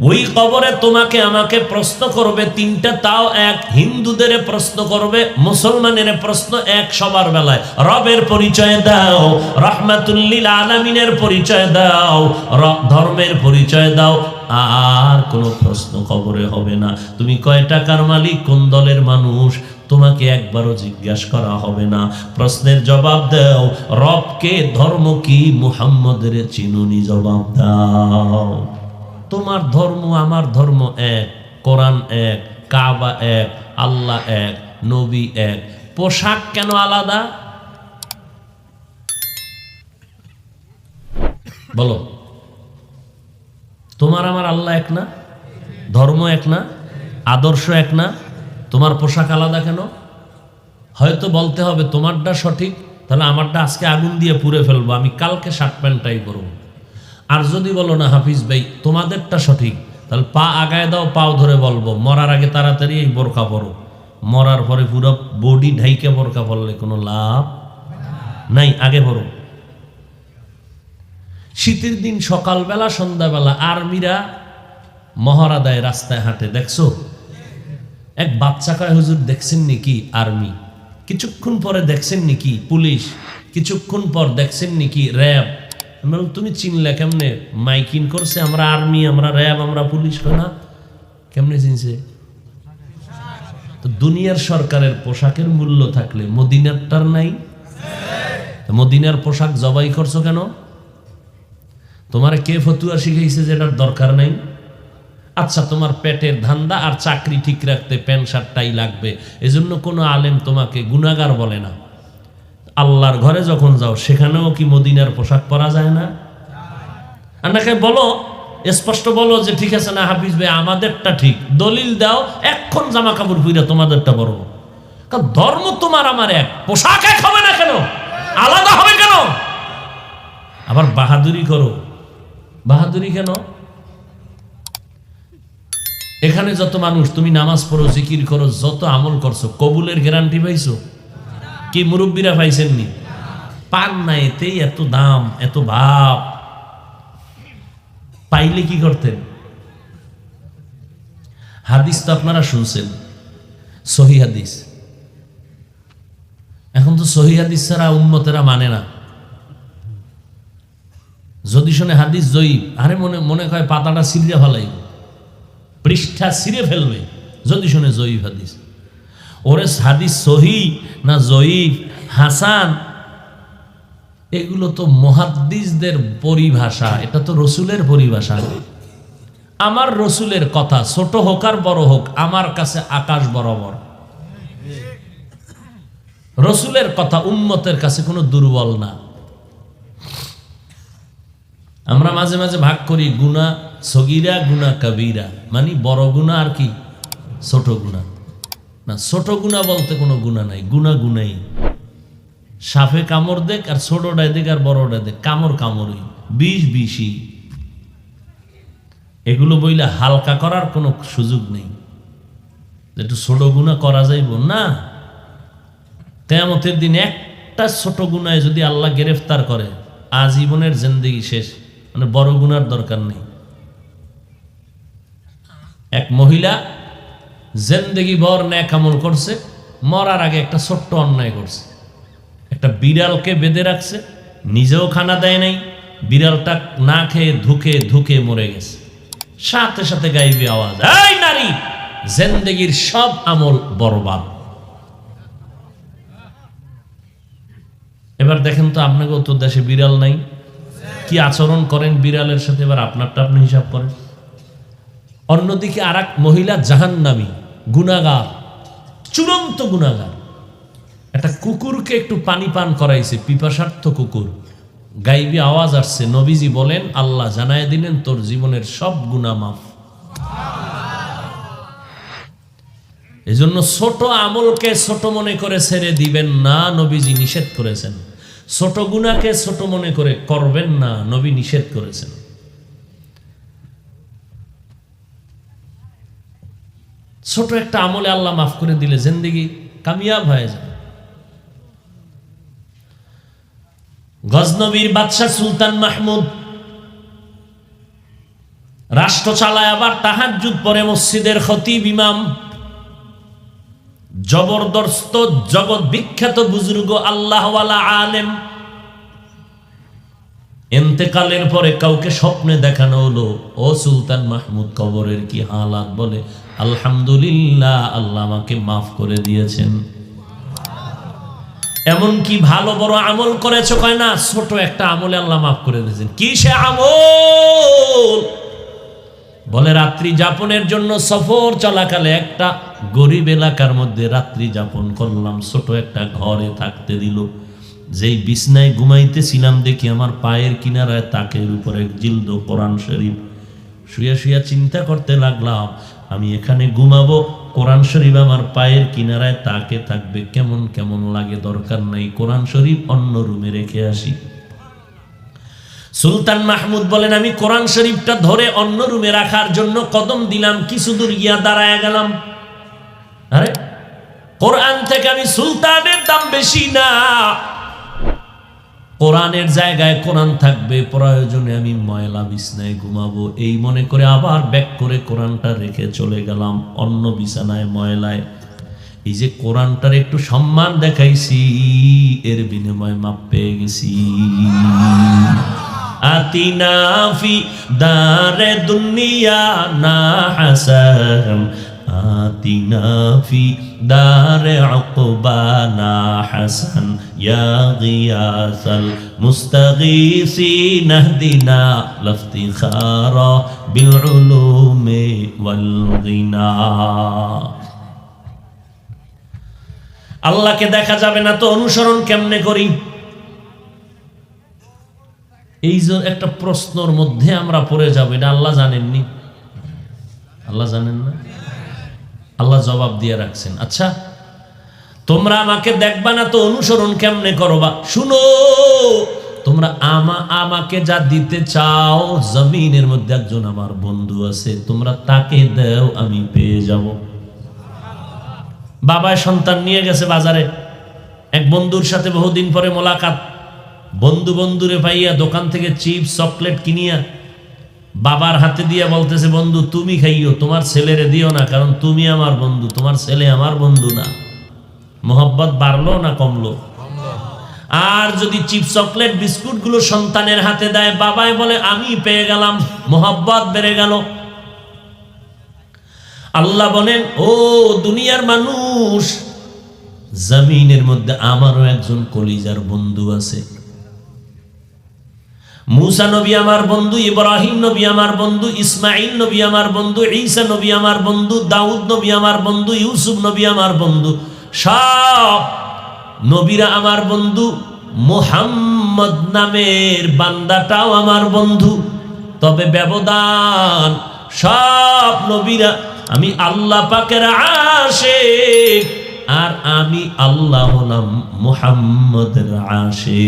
ওই কবরে তোমাকে আমাকে প্রশ্ন করবে তিনটা, তাও এক। হিন্দুদের প্রশ্ন করবে, মুসলমানের প্রশ্ন এক সবার বেলায়। রবের পরিচয় দাও, রহমাতুল্লিল আলামিনের পরিচয় দাও ধর্মের পরিচয় দাও। আর কোনো প্রশ্ন কবরে হবে না। তুমি কয় টাকার মালিক, কোন দলের মানুষ? তোমাকে একবারও জিজ্ঞাসা করা হবে না। প্রশ্নের জবাব দাও, রবকে ধর্ম কি মুহাম্মদের চিনুনি জবাব দাও। তোমার ধর্ম আমার ধর্ম এক, কোরআন এক, কাবা এক, আল্লাহ এক, নবী এক। পোশাক কেন আলাদা? বলো। তোমার আমার আল্লাহ এক না? ধর্ম এক না? আদর্শ এক না? তোমার পোশাক আলাদা কেন? হয়তো বলতে হবে তোমারটা সঠিক, তাহলে আমারটা আজকে আগুন দিয়ে পুড়ে ফেলব, আমি কালকে শার্ট প্যান্টটাই পরবো। আর যদি বলো না, হাফিজ ভাই, তোমাদেরটা সঠিক। তাহলে পা আগায় দাও, পাও ধরে বলব। মরার আগে তাড়াতাড়ি এই বোরকা পরো। মরার পরে পুরো বডি ঢাইকে বোরকা পরলে কোনো লাভ নাই, আগে পড়ো শীতের দিন সকালবেলা, সন্ধ্যাবেলা আর্মিরা মহড়া দেয় রাস্তায় হাঁটে, দেখছ? এক বাচ্চা কয়, হুজুর, দেখছেন নাকি আর্মি? কিছুক্ষণ পরে দেখছেন নাকি পুলিশ, কিছুক্ষণ পর দেখছেন নাকি র্যাব। তুমি চিনলে কেমনে? মাইকিং করছে, আমরা আর্মি, আমরা র্যাব, আমরা পুলিশ না? কেমনে চিনছে? তো দুনিয়ার সরকারের পোশাকের মূল্য থাকলে মদিনারটার নাই। মদিনার পোশাক জবাই করছ কেন? তোমার কে ফতুয়া শিখাইছে যে এটার দরকার নাই? আচ্ছা তোমার পেটের ধান্দা আর চাকরি ঠিক রাখতে প্যান্ট শার্টটাই লাগবে। এজন্য কোনো আলেম তোমাকে গুণাগার বলে না। আল্লাহর ঘরে যখন যাও, সেখানেও কি মদিনার পোশাক পরা যায় না? আপনাকে বলো, স্পষ্ট বলো যে, ঠিক আছে না, হাফিজ ভাই, আমাদেরটা ঠিক। দলিল দাও এক্ষণ জামা কাপড় পুইরা তোমাদেরটা বড় কারণ ধর্ম তোমার আমার এক, পোশাক এক হবে না কেন? আলাদা হবে কেন? আবার বাহাদুরি করো। বাহাদুরি কেন? এখানে যত মানুষ, তুমি নামাজ পড়ো, জিকির করো, যত আমল করছ, কবুলের গ্যারান্টি পাইছো। কি মুরব্বীরা পাইছেননি? পান না এতেই এত দাম, এত ভাব পাইলে কি করতেন? হাদিস তো আপনারা শুনছেন, সহি হাদিস। এখন তো সহি হাদিস ছাড়া উন্মতেরা মানে না। যদি শোনে হাদিস জয়ীব, আরে মনে মনে হয় পাতাটা সিরিয়া ফেলাইব, পৃষ্ঠা ছিঁড়ে ফেলবে, যদি শুনে জয়ীফ হাদিস। ওরে হাদিস সহি না জয়ীফ, হাসান? এগুলো তো মহাদ্দিসদের পরিভাষা, এটা তো রসুলের পরিভাষা। আমার রসুলের কথা, ছোট হোক আর বড় হোক, আমার কাছে আকাশ বরাবর। রসুলের কথা উম্মতের কাছে কোনো দুর্বল না। আমরা মাঝে মাঝে ভাগ করি, গুণা সগিরা, গুণা কবিরা। মানে বড় গুণা আর কি? ছোট গুণা। না, ছোট গুণা বলতে কোনো গুণা নাই, গুণা গুণাই। সাপে কামড় দেখ আর ছোটটায় দেখ আর বড়টায় দেখ, কামড় কামড়ই, বিষ বিষই। এগুলো বইলে হালকা করার কোনো সুযোগ নেই। একটু ছোট গুণা করা যাইব না। তেমতের দিন একটা ছোট গুণায় যদি আল্লাহ গ্রেফতার করে, আজীবনের জিন্দেগি শেষ মানে বড় গুণার দরকার নেই। এক মহিলা জেন্দেগি বর ন্যাক আমল করছে, মরার আগে একটা ছোট্ট অন্যায় করছে। একটা বিড়ালকে বেঁধে রাখছে, নিজেও খানা দেয় নাই, বিড়ালটা না খেয়ে ধুকে ধুকে মরে গেছে। সাথে সাথে গাইবে আওয়াজ, এই নারী, জেন্দেগির সব আমল বরবাদ। এবার দেখেন তো আপনাকে তো দেশে বিড়াল নাই। কি আচরণ করেন বিড়ালের সাথে? এবার আপনারটা আপনি হিসাব করেন। অন্যদিকে আর মহিলা জাহান্নামী গুণাগার চূড়ান্ত গুণাগার একটা কুকুরকে একটু পানি পান করাইছে, পিপাসার্থ কুকুর। গাইবি আওয়াজ আসছে, নবীজি বলেন, আল্লাহ জানায় দিলেন, তোর জীবনের সব গুণা মাফ। এজন্য ছোট আমলকে ছোট মনে করে ছেড়ে দিবেন না, নবীজি নিষেধ করেছেন। ছোট গুণাকে ছোট মনে করে করবেন না, নবী নিষেধ করেছেন। ছোট একটা আমলে আল্লাহ মাফ করে দিলে জিন্দিগি কামিয়াব হয়ে যায় গজনবীর বাদশাহ সুলতান মাহমুদ রাষ্ট্র চালায় আবার তাহাজ্জুদ পরে মসজিদের খতিব ইমাম। জবরদস্ত, জগৎ বিখ্যাত বুজুর্গ, আল্লাহওয়ালা আলেম। এন্তেকালের পরে কাউকে স্বপ্নে দেখানো হলো, ও সুলতান মাহমুদ, কবরের কি হালাত? বলে আলহামদুলিল্লাহ, আল্লাহ আমাকে মাফ করে দিয়েছেন। এমন কি ভালো বড় আমল করেছ? কয় না, ছোট একটা আমলে আল্লাহ মাফ করে দিয়েছেন। কি সে আমল? বলে রাত্রি যাপনের জন্য সফর চলাকালে একটা গরিব এলাকার মধ্যে রাত্রি যাপন করলাম, ছোট একটা ঘরে থাকতে দিল। যেই বিছনায় ঘুমাইতেছিলাম দেখি আমার পায়ের কিনারায় তাকের উপরে জিলদ কোরআন শরীফ। শুয়ে শুয়ে চিন্তা করতে লাগলাম আমি এখানে ঘুমাবো, কোরআন শরীফ আমার পায়ের কিনারায় তাকে থাকবে, কেমন কেমন লাগে দরকার নাই। কোরআন শরীফ অন্য রুমে রেখে আসি। সুলতান মাহমুদ বলেন, আমি কোরআন শরীফটা ধরে অন্য রুমে রাখার জন্য কদম দিলাম, কিছু দূর গিয়া দাঁড়ায় গেলাম। আরে, কোরআন থেকে আমি সুলতানের দাম বেশি না। কোরআনের জায়গায় কোরআন থাকবে, প্রয়োজনে আমি ময়লা বিছনায় ঘুমাবো। এই মনে করে আবার ব্যাক করে কোরআনটা রেখে চলে গেলাম, অন্য বিছানায় ময়লায়। এই যে কোরআনটার একটু সম্মান দেখাইছি, এর বিনিময়ে মাপ পেয়ে গেছি। আতিনা ফি দারে দুনিয়া না হাসান আতিনা ফি দারে উকবানা হাসান ইয়া গিয়াসাল মুস্তাগীসিন اهدنا لافتخارا بالعلوم والغنى আল্লাহকে দেখা যাবে না তো অনুসরণ কেমনে করি এই যে একটা প্রশ্নর মধ্যে আমরা পড়ে যাবো এটা আল্লাহ জানেননি আল্লাহ জানেন না আল্লাহ জবাব দিয়ে রাখছেন আচ্ছা তোমরা আমাকে দেখবা না তো অনুসরণ কেমনে করবা? শুনো, তোমরা আমা, আমাকে যা দিতে চাও, জমিনের মধ্যে একজন আমার বন্ধু আছে, তোমরা তাকে দাও, আমি পেয়ে যাব। বাবায় সন্তান নিয়ে গেছে বাজারে। এক বন্ধুর সাথে বহুদিন পরে মোলাকাত। বন্ধু বন্ধুরে পাইয়া দোকান থেকে চিপস, চকলেট কিনিয়া বাবার হাতে দিয়া বলতেছে, বন্ধু, তুমি খাইও, তোমার ছেলেরে দিও না, কারণ তুমি আমার বন্ধু, তোমার ছেলে আমার বন্ধু না। মোহব্বত বাড়লো না কমলো? আর যদি চিপস, চকলেট বিস্কুটগুলো সন্তানের হাতে দেয়, বাবাই বলে, আমি পেয়ে গেলাম। মোহব্বত বেড়ে গেল। আল্লাহ বলেন, ও দুনিয়ার মানুষ, জমিনের মধ্যে আমারও একজন কলিজার বন্ধু আছে। মুসা নবী আমার বন্ধু, ইব্রাহিম নবী আমার বন্ধু ইসমাইল নবী আমার বন্ধু, ঈসা নবী আমার বন্ধু, দাউদ নবী আমার বন্ধু, ইউসুফ নবী আমার বন্ধু, সব নবীরা আমার বন্ধু, মোহাম্মদ নামের বান্দাটাও আমার বন্ধু। তবে ব্যবধান, সব নবীরা, আমি আল্লাহ পাকের আসে আর আমি আল্লাহ হলাম মুহাম্মদের আসে